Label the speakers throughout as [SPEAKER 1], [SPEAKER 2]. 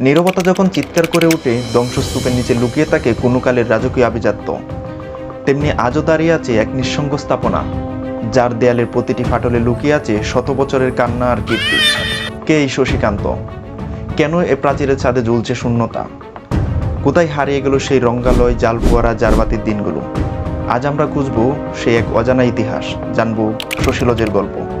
[SPEAKER 1] নীরবতা যখন চিৎকার করে উঠে ধ্বংসস্তূপের নিচে লুকিয়ে থাকে কোনোকালের রাজকীয় আভিজাত্য। তেমনি আজও দাঁড়িয়ে আছে এক নিঃসঙ্গ স্থাপনা, যার দেয়ালের প্রতিটি ফাটলে লুকিয়ে আছে শত বছরের কান্না আর কীর্তি। কে এই শশীকান্ত? কেন এ প্রাচীরের ছাদে ঝুলছে শূন্যতা? কোথায় হারিয়ে গেল সেই রঙ্গালয় জালপুয়ারা জারবাতির দিনগুলো? আজ আমরা খুঁজব সেই এক অজানা ইতিহাস, জানব শশীলজের গল্প।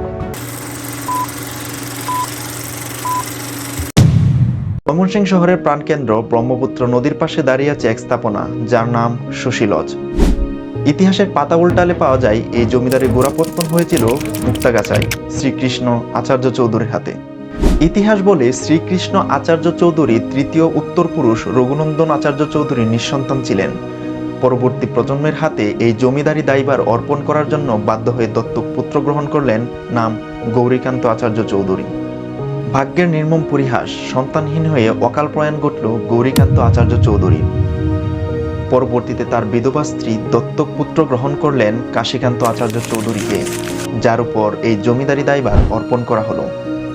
[SPEAKER 1] ময়মনসিংহ শহরের প্রাণকেন্দ্র ব্রহ্মপুত্র নদীর পাশে দাঁড়িয়ে আছে এক স্থাপনা, যার নাম সুশীলজ ইতিহাসের পাতা উল্টালে পাওয়া যায় এই জমিদারি গোড়াপত্তন হয়েছিল মুক্তাগাছায়, শ্রীকৃষ্ণ আচার্য চৌধুরীর হাতে। ইতিহাস বলে শ্রীকৃষ্ণ আচার্য চৌধুরী তৃতীয় উত্তর পুরুষ রঘুনন্দন আচার্য চৌধুরী নিঃসন্তান ছিলেন। পরবর্তী প্রজন্মের হাতে এই জমিদারি দায়ভার অর্পণ করার জন্য বাধ্য হয়ে দত্তক পুত্র গ্রহণ করলেন, নাম গৌরীকান্ত আচার্য চৌধুরী। ভাগ্যের নির্মম পরিহাস সন্তানহীন হয়ে অকাল প্রয়াণ ঘটল গৌরীকান্ত আচার্য চৌধুরী। পরবর্তীতে তার বিধবা স্ত্রী দত্তক পুত্র গ্রহণ করলেন কাশীকান্ত আচার্য চৌধুরীকে, যার উপর এই জমিদারি দায়ভার অর্পণ করা হলো।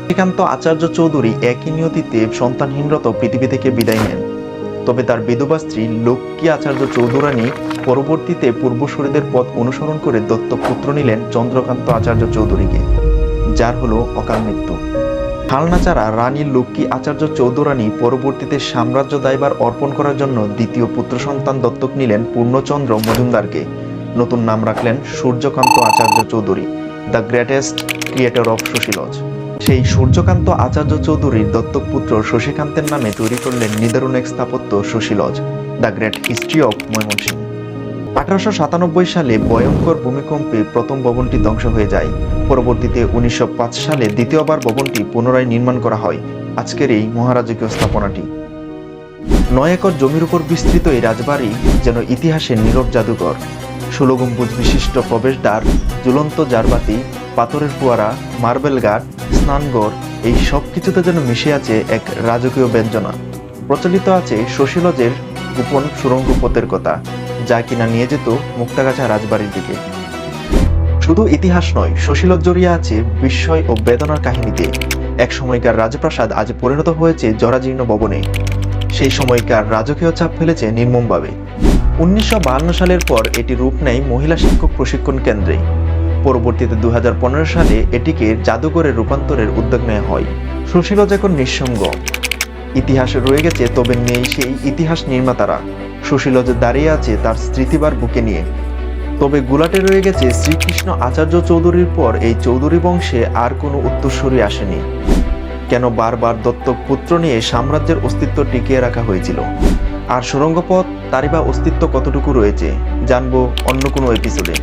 [SPEAKER 1] কাশীকান্ত আচার্য চৌধুরী একই নিয়তিতে সন্তানহীনরত পৃথিবী থেকে বিদায় নেন। তবে তার বিধবা স্ত্রী লক্ষ্মী আচার্য চৌধুরানী পরবর্তীতে পূর্বসূরীদের পথ অনুসরণ করে দত্তক পুত্র নিলেন চন্দ্রকান্ত আচার্য চৌধুরীকে, যার হলো অকাল মৃত্যু। হালনাচারা রানী লক্ষ্মী আচার্য চৌধুরানী পরবর্তীতে সাম্রাজ্য দায়বার অর্পণ করার জন্য দ্বিতীয় পুত্র সন্তান দত্তক নিলেন পূর্ণচন্দ্র মজুমদারকে। নতুন নাম রাখলেন Suryakanta Acharya Chowdhury, the greatest creator of Shoshi Lodge. সেই সূর্যকান্ত আচার্য চৌধুরীর দত্তক পুত্র শশীকান্তের নামে তৈরি করলেন নিদারুণ এক স্থাপত্য Shoshi Lodge, the great history of Mymensingh. আঠারোশো সাতানব্বই সালে ভয়ঙ্কর ভূমিকম্পে প্রথম ভবনটি ধ্বংস হয়ে যায়। পরবর্তীতে উনিশশো পাঁচ সালে দ্বিতীয়বার ভবনটি পুনরায় নির্মাণ করা হয়। আজকের এই মহারাজকীয় স্থাপনাটি। নয় একর জমির উপর বিস্তৃত এই রাজবাড়ি যেন ইতিহাসের নীরব জাদুঘর। ষোলো গম্বুজ বিশিষ্ট প্রবেশদ্বার, ঝুলন্ত জারবাতি, পাথরের ফুয়ারা, মার্বেল ঘাট স্নানঘর, এই সব কিছুতে যেন মিশে আছে এক রাজকীয় ব্যঞ্জনা। প্রচলিত আছে শশীলজের গোপন সুরঙ্গ পথের কথা। যা কিনা নিয়ে যেত মুক্তাগাছা রাজবাড়ির দিকে। শুধু ইতিহাস নয় শশীলজ জড়িয়ে আছে বিস্ময় ও বেদনার কাহিনীতে। এক সময়কার রাজপ্রাসাদ আজ পরিণত হয়েছে জরাজীর্ণ ভবনে। সেই সময়কার রাজকীয় চাপ ফেলেছে নির্মমভাবে। উনিশশো সালের পর এটি রূপ নেয় মহিলা শিক্ষক প্রশিক্ষণ কেন্দ্রে। পরবর্তীতে দু হাজার পনেরো সালে এটিকে জাদুঘরে রূপান্তরের উদ্যোগ নেওয়া হয়। সুশীলজ এখন নিঃসঙ্গ। ইতিহাসে রয়ে গেছে, তবে নেই সেই ইতিহাস নির্মাতারা। সুশীলজ দাঁড়িয়ে আছে তার স্মৃতিবার বুকে নিয়ে। তবে গুলাটে রয়ে গেছে শ্রীকৃষ্ণ আচার্য চৌধুরীর পর এই চৌধুরী বংশে আর কোনো উত্তরসূরি আসেনি। কেন বারবার দত্তক পুত্র নিয়ে সাম্রাজ্যের অস্তিত্ব টিকিয়ে রাখা হয়েছিল? আর সুরঙ্গপথ, তারই বা অস্তিত্ব কতটুকু রয়েছে, জানব অন্য কোনো এপিসোডে